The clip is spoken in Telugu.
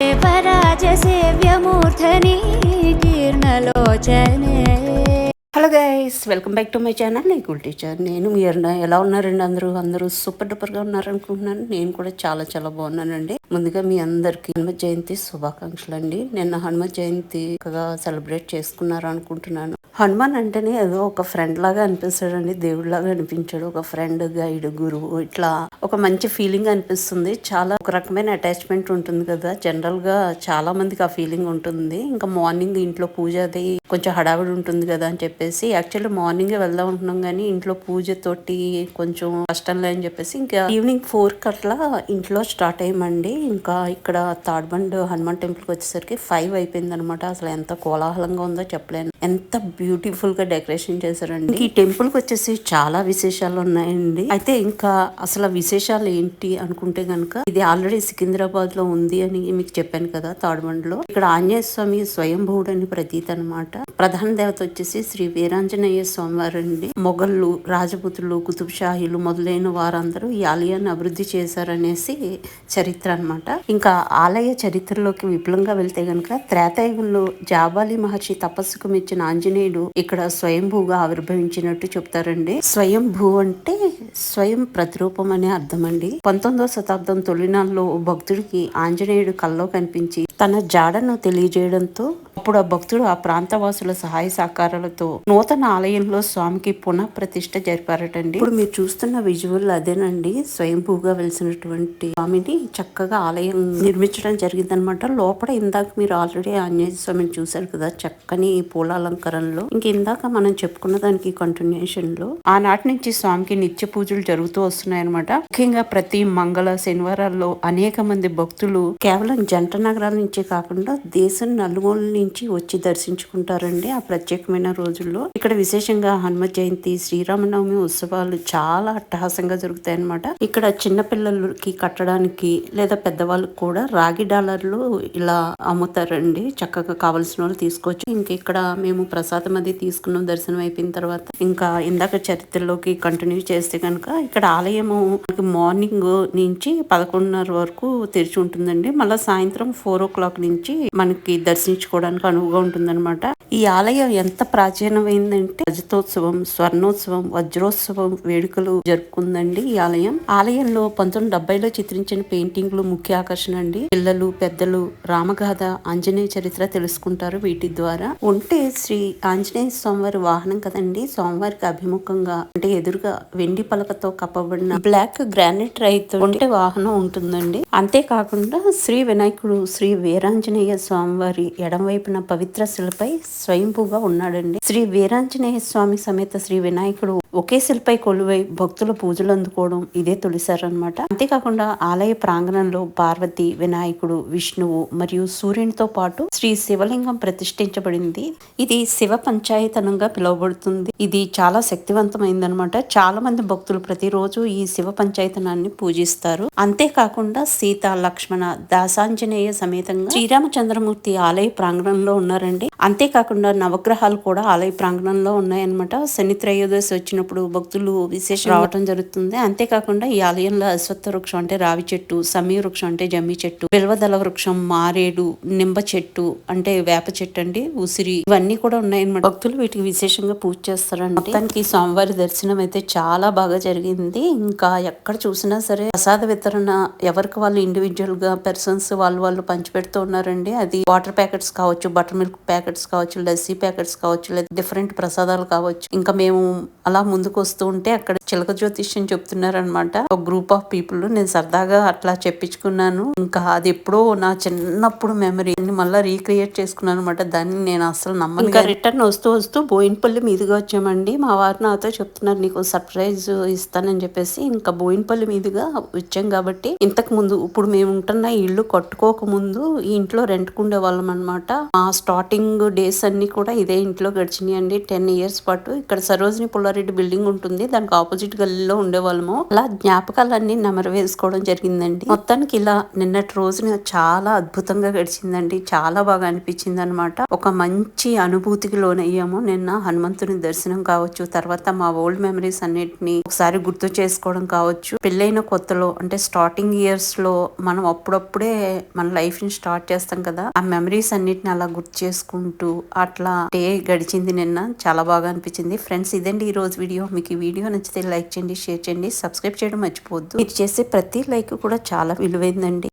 దేవరాజ సేవ్యమూర్ధని కీర్ణలోచనే hello guys welcome back to my channel. Cool teacher. నేను మీరు ఎలా ఉన్నారండి అందరూ? అందరూ సూపర్ డూపర్గా ఉన్నారనుకుంటున్నాను. నేను కూడా చాలా చాలా బాగున్నానండి. ముందుగా మీ అందరికి హనుమ జయంతి శుభాకాంక్షలు అండి నిన్న హనుమ జయంతి సెలబ్రేట్ చేసుకున్నారు అనుకుంటున్నాను హనుమాన్ అంటేనే ఏదో ఒక ఫ్రెండ్ లాగా అనిపిస్తాడండి. దేవుడు లాగా అనిపించాడు. ఒక ఫ్రెండ్ గైడ్ గురువు ఇట్లా ఒక మంచి ఫీలింగ్ అనిపిస్తుంది. చాలా ఒక రకమైన అటాచ్మెంట్ ఉంటుంది కదా. జనరల్గా చాలా మందికి ఆ ఫీలింగ్ ఉంటుంది. ఇంకా మార్నింగ్ ఇంట్లో పూజ అది కొంచెం హడావిడి ఉంటుంది కదా అని చెప్పేసి యాక్చువల్లీ మార్నింగ్ వెళ్దాం ఉంటున్నాం కానీ ఇంట్లో పూజ తోటి కొంచెం కష్టంలే అని చెప్పేసి ఇంకా ఈవినింగ్ ఫోర్కి అట్లా ఇంట్లో స్టార్ట్ అయ్యమండి. ఇంకా ఇక్కడ తాడ్బండ్ హనుమాన్ టెంపుల్కి వచ్చేసరికి ఫైవ్ అయిపోయింది అనమాట అసలు ఎంత కోలాహలంగా ఉందో చెప్పలేను. ఎంత బ్యూటిఫుల్గా డెకరేషన్ చేశారండి. ఈ టెంపుల్కి వచ్చేసి చాలా విశేషాలు ఉన్నాయండి. అయితే ఇంకా అసలు విశేషాలు ఏంటి అనుకుంటే గనక ఇది ఆల్రెడీ సికింద్రాబాద్లో ఉంది అని మీకు చెప్పాను కదా తాడ్బండ్లో ఇక్కడ ఆంజనేయ స్వామి స్వయంభూడు అని ప్రతీత అనమాట ప్రధాన దేవత వచ్చేసి శ్రీ వీరాంజనేయ స్వామివారు అండి మొఘళ్ళు రాజపుతులు కుతుబ్షాహీలు మొదలైన వారందరూ ఈ ఆలయాన్ని అభివృద్ధి చేశారనేసి చరిత్ర అనమాట ఇంకా ఆలయ చరిత్రలోకి విపులంగా వెళ్తే గనక త్రేతాయుగంలో జాబాలి మహర్షి తపస్సుకు మెచ్చిన ఆంజనేయుడు ఇక్కడ స్వయంభూగా ఆవిర్భవించినట్టు చెప్తారండి. స్వయంభూ అంటే స్వయం ప్రతిరూపం అనే అర్థం అండి పంతొమ్మిదవ శతాబ్దం తొలినాల్లో భక్తుడికి ఆంజనేయుడు కల్లో కనిపించి తన జాడను తెలియజేయడంతో అప్పుడు ఆ భక్తుడు ఆ ప్రాంతవాసుల సహాయ సహకారాలతో నూతన ఆలయంలో స్వామికి పునః ప్రతిష్ట జరిపారటండి. ఇప్పుడు మీరు చూస్తున్న విజువల్ అదేనండి. స్వయంభూగా వెలిసినటువంటి స్వామిని చక్కగా ఆలయం నిర్మించడం జరిగిందనమాట. లోపల ఇందాక మీరు ఆల్రెడీ ఆంజనేయ స్వామిని చూశారు కదా చక్కని పూల అలంకరణలో ఇంక ఇందాక మనం చెప్పుకున్న దానికి కంటిన్యూషన్లో ఆనాటి నుంచి స్వామికి నిత్య పూజలు జరుగుతూ వస్తున్నాయన్నమాట. ముఖ్యంగా ప్రతి మంగళ శనివారాల్లో అనేక మంది భక్తులు కేవలం జంట నగరాల నుంచే కాకుండా దేశం నలుమూల నుంచి వచ్చి దర్శించుకుంటారండి ఆ ప్రత్యేకమైన రోజుల్లో. ఇక్కడ విశేషంగా హనుమ జయంతి శ్రీరామనవమి ఉత్సవాలు చాలా అట్టహాసంగా జరుగుతాయి అన్నమాట ఇక్కడ చిన్నపిల్లలకి కట్టడానికి లేదా పెద్దవాళ్ళకి కూడా రాగి డాలర్లు ఇలా అమ్ముతారండి. చక్కగా కావలసిన వాళ్ళు తీసుకోవచ్చు. ఇంక ఇక్కడ మేము ప్రసాదం అది తీసుకున్నాం దర్శనం అయిపోయిన తర్వాత. ఇంకా ఇందాక చరిత్రలోకి కంటిన్యూ చేస్తే కనుక ఇక్కడ ఆలయము మనకి మార్నింగ్ నుంచి పదకొండున్నర వరకు తెరిచి ఉంటుందండి. మళ్ళీ సాయంత్రం ఫోర్ ఓ క్లాక్ నుంచి మనకి దర్శించుకోవడానికి అనువుగా ఉంటుందన్నమాట. ఈ ఆలయం ఎంత ప్రాచీనమైందంటే రజతోత్సవం స్వర్ణోత్సవం వజ్రోత్సవం వేడుకలు జరుపుకుందండి ఈ ఆలయం. ఆలయంలో పంతొమ్మిది డెబ్బైలో చిత్రించిన పెయింటింగ్లు ముఖ్య ఆకర్షణ అండి. పిల్లలు పెద్దలు రామగాథ ఆంజనేయ చరిత్ర తెలుసుకుంటారు వీటి ద్వారా. ఉంటే శ్రీ ఆంజనేయ స్వామివారి వాహనం కదండి స్వామివారికి అభిముఖంగా అంటే ఎదురుగా వెండి పలకతో కప్పబడిన బ్లాక్ గ్రానైట్ రైతు ఉంటే వాహనం ఉంటుందండి. అంతేకాకుండా శ్రీ వినాయకుడు శ్రీ వీరాంజనేయ స్వామివారి ఎడమవైపున పవిత్ర శిలపై స్వయంభూగా ఉన్నాడండి. శ్రీ వీరాంజనేయ స్వామి సమేత శ్రీ వినాయకుడు ఒకే శిల్పై కొలువై భక్తుల పూజలు అందుకోవడం ఇదే తొలిసారి అనమాట అంతేకాకుండా ఆలయ ప్రాంగణంలో పార్వతి వినాయకుడు విష్ణువు మరియు సూర్యునితో పాటు శ్రీ శివలింగం ప్రతిష్ఠించబడింది. ఇది శివ పంచాయతనంగా పిలువబడుతుంది. ఇది చాలా శక్తివంతమైందనమాట చాలా మంది భక్తులు ప్రతిరోజు ఈ శివ పంచాయతనాన్ని పూజిస్తారు. అంతేకాకుండా సీత లక్ష్మణ దాసాంజనేయ సమేతంగా శ్రీరామచంద్రమూర్తి ఆలయ ప్రాంగణంలో ఉన్నారండి. అంతేకాకుండా నవగ్రహాలు కూడా ఆలయ ప్రాంగణంలో ఉన్నాయన్నమాట. శని త్రయోదశి వచ్చినప్పుడు భక్తులు విశేషం రావటం జరుగుతుంది. అంతేకాకుండా ఈ ఆలయంలో అశ్వత్థ వృక్షం అంటే రావి చెట్టు సమీ వృక్షం అంటే జమ్మి చెట్టు బిల్వదళ వృక్షం మారేడు నింబ చెట్టు అంటే వేప చెట్టు అండి ఉసిరి ఇవన్నీ కూడా ఉన్నాయన్నమాట. భక్తులు వీటికి విశేషంగా పూజ చేస్తారండి. మొత్తానికి స్వామివారి దర్శనం అయితే చాలా బాగా జరిగింది. ఇంకా ఎక్కడ చూసినా సరే ప్రసాద వితరణ ఎవరికి వాళ్ళు ఇండివిజువల్గా పర్సన్స్ వాళ్ళు వాళ్ళు పంచిపెడుతూ ఉన్నారండి. అది వాటర్ ప్యాకెట్స్ కావచ్చు బటర్ మిల్క్ ప్యాకెట్స్ కావచ్చు లస్సీ ప్యాకెట్స్ కావచ్చు లేదా డిఫరెంట్ ప్రసాదాలు కావచ్చు. ఇంకా మేము అలా ముందుకు వస్తూ ఉంటే అక్కడ చిలక జ్యోతిష్యం చెప్తున్నారనమాట ఒక గ్రూప్ ఆఫ్ పీపుల్ నేను సరదాగా అట్లా చెప్పించుకున్నాను. ఇంకా అది ఎప్పుడో నా చిన్నప్పుడు మెమరీ మళ్ళీ రీక్రియేట్ చేసుకున్నాను అనమాట దాన్ని నేను అసలు నమ్మను. ఇంకా రిటర్న్ వస్తూ వస్తూ బోయినపల్లి మీదుగా వచ్చామండి. మా వారు నాతో చెప్తున్నారు నీకు సర్ప్రైజ్ ఇస్తానని చెప్పేసి. ఇంకా బోయినపల్లి మీదుగా వచ్చాం కాబట్టి ఇంతకు ముందు ఇప్పుడు మేము ఉంటున్న ఇల్లు కట్టుకోక ముందు ఈ ఇంట్లో రెంట్కుండే వాళ్ళం అనమాట ఆ స్టార్టింగ్ డేస్ అన్ని కూడా ఇదే ఇంట్లో గడిచినాయి అండి టెన్ ఇయర్స్ పాటు. ఇక్కడ సరోజిని పుల్లారెడ్డి బిల్డింగ్ ఉంటుంది. దానికి ఆపోజిట్ గల్లీలో ఉండేవాళ్ళము. అలా జ్ఞాపకాలన్నీ నెమరు వేసుకోవడం జరిగిందండి. మొత్తానికి ఇలా నిన్నటి రోజున చాలా అద్భుతంగా గడిచిందండి. చాలా బాగా అనిపించింది అనమాట ఒక మంచి అనుభూతికి లోనయ్యాము. నిన్న హనుమంతుని దర్శనం కావచ్చు తర్వాత మా ఓల్డ్ మెమరీస్ అన్నిటిని ఒకసారి గుర్తు చేసుకోవడం కావచ్చు. పెళ్ళైన కొత్తలో అంటే స్టార్టింగ్ ఇయర్స్లో మనం అప్పుడప్పుడే మన లైఫ్ని స్టార్ట్ చేస్తాం కదా. ఆ మెమరీస్ అన్నిటిని అలా గుర్తు చేసుకుంటూ అట్లా డే గడిచింది నిన్న. చాలా బాగా అనిపించింది. ఫ్రెండ్స్ ఇదండి ఈ రోజు వీడియో. మీకు ఈ వీడియో నచ్చితే లైక్ చేయండి షేర్ చేయండి సబ్స్క్రైబ్ చేయడం మర్చిపోవద్దు. మీరు చేసే ప్రతి లైక్ కూడా చాలా విలువైందండి.